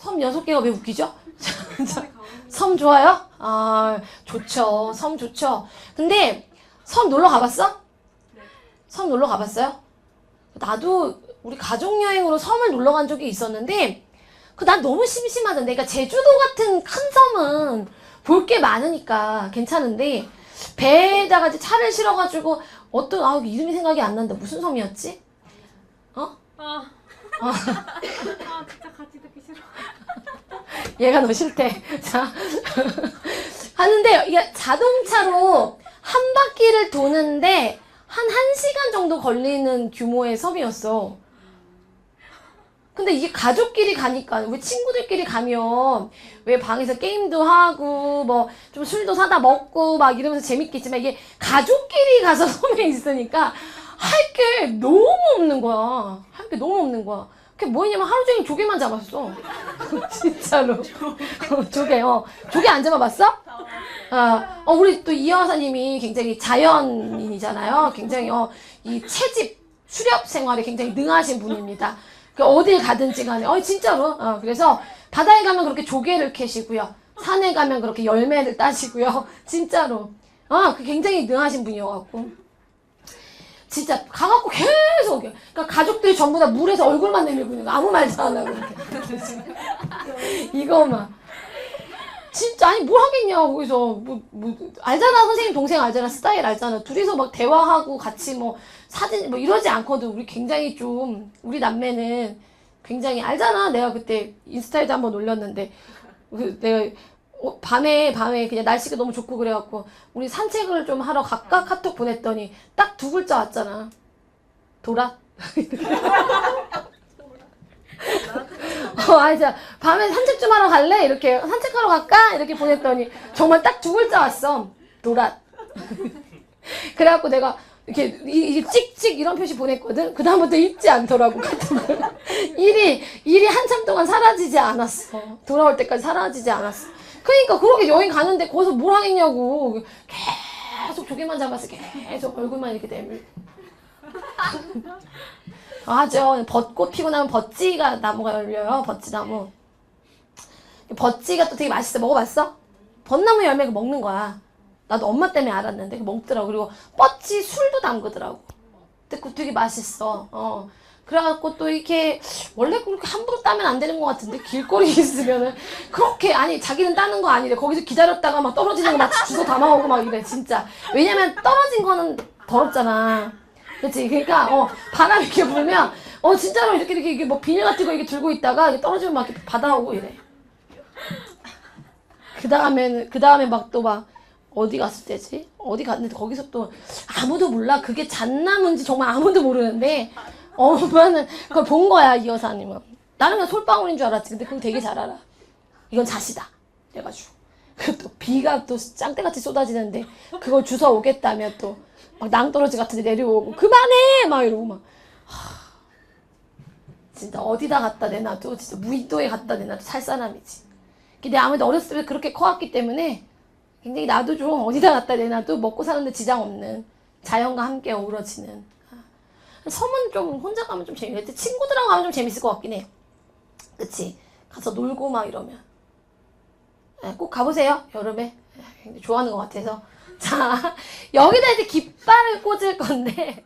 섬 여섯 개가 왜 웃기죠? 섬 좋아요? 아, 좋죠. 섬 좋죠. 근데 섬 놀러 가봤어? 섬 놀러 가봤어요? 나도 우리 가족 여행으로 섬을 놀러 간 적이 있었는데 그 난 너무 심심하던데. 그러니까 제주도 같은 큰 섬은 볼 게 많으니까 괜찮은데 배에다가 이제 차를 실어가지고 어떤 아 이름이 생각이 안 난다. 무슨 섬이었지? 어? 아. 아 진짜 같이 듣기. 얘가 너 싫대. 자. 하는데, 자동차로 한 바퀴를 도는데, 한 1시간 정도 걸리는 규모의 섬이었어. 근데 이게 가족끼리 가니까, 왜 친구들끼리 가면, 왜 방에서 게임도 하고, 뭐, 좀 술도 사다 먹고, 막 이러면서 재밌겠지만, 이게 가족끼리 가서 섬에 있으니까, 할 게 너무 없는 거야. 할 게 너무 없는 거야. 그게 뭐냐면 하루 종일 조개만 잡았어. 진짜로. 어, 조개, 어. 조개 안 잡아봤어? 어, 어, 우리 또 이 여사님이 굉장히 자연인이잖아요. 굉장히, 어, 이 채집, 수렵 생활에 굉장히 능하신 분입니다. 그 어딜 가든지 간에, 어, 진짜로. 어, 그래서 바다에 가면 그렇게 조개를 캐시고요. 산에 가면 그렇게 열매를 따시고요. 진짜로. 어, 그 굉장히 능하신 분이어갖고. 진짜 가갖고 계속 그러니까 가족들이 전부 다 물에서 얼굴만 내밀고 있는 거. 아무 말도 안 하고 이렇게. 이거만 진짜 아니 뭘 하겠냐 거기서. 뭐, 뭐 알잖아 선생님 동생 알잖아 스타일 알잖아. 둘이서 막 대화하고 같이 뭐 사진 뭐 이러지 않거든. 우리 굉장히 좀 우리 남매는 굉장히 알잖아. 내가 그때 인스타에도 한번 올렸는데. 그 내가 어, 밤에 밤에 그냥 날씨가 너무 좋고 그래갖고 우리 산책을 좀 하러 갈까 카톡 보냈더니 딱 두 글자 왔잖아 돌아 어, 아니, 자, 밤에 산책 좀 하러 갈래? 이렇게, 산책하러 갈까? 이렇게 보냈더니, 정말 딱 두 글자 왔어. 도랏. 그래갖고 내가, 이렇게, 이, 이 찍찍 이런 표시 보냈거든? 그 다음부터 읽지 않더라고, 카톡을. 일이, 일이 한참 동안 사라지지 않았어. 돌아올 때까지 사라지지 않았어. 그러니까, 그렇게 여행 가는데 거기서 뭘 하겠냐고. 계속 조개만 잡았어. 계속 얼굴만 이렇게 내밀고. 맞아. 벚꽃 피고 나면 벚지가 나무가 열려요. 벚지나무. 벚지가 또 되게 맛있어. 먹어봤어? 벚나무 열매가 먹는 거야. 나도 엄마 때문에 알았는데 그거 먹더라고. 그리고 뻗지 술도 담그더라고. 근데 그거 되게 맛있어. 어. 그래갖고 또 이렇게 원래 그렇게 함부로 따면 안 되는 것 같은데 길거리에 있으면은 그렇게 아니 자기는 따는 거 아니래. 거기서 기다렸다가 막 떨어지는 거막 주워 담아오고 막 이래 진짜. 왜냐면 떨어진 거는 더럽잖아. 그렇지 그러니까 어 바람이 이렇게 불면 어 진짜로 이렇게 이렇게, 이렇게 뭐 비닐 같은 거 이렇게 들고 있다가 이게 떨어지면 막 이렇게 받아오고 이래. 그 다음에는 그 다음에 막 또 막 어디 갔을 때지? 어디 갔는데 거기서 또 아무도 몰라. 그게 잣나무인지 정말 아무도 모르는데 엄마는 그걸 본 거야 이 여사님은. 나는 그냥 솔방울인 줄 알았지. 근데 그걸 되게 잘 알아. 이건 잣이다. 그래가지고. 그또 비가 또 짱대같이 쏟아지는데 그걸 주워 오겠다며 또 막 낭떠러지 같은 데 내려오고 그만해! 막 이러고 막. 하, 진짜 어디다 갖다 내놔도 진짜 무인도에 갖다 내놔도 살 사람이지. 근데 아무래도 어렸을 때 그렇게 커왔기 때문에 굉장히 나도 좀 어디다 갖다 내놔도 먹고 사는데 지장 없는 자연과 함께 어우러지는 아. 섬은 좀 혼자 가면 좀 재밌겠지 친구들하고 가면 좀 재밌을 것 같긴 해. 그치? 가서 놀고 막 이러면. 예, 꼭 가보세요 여름에. 예, 좋아하는 것 같아서. 자 여기다 이제 깃발을 꽂을 건데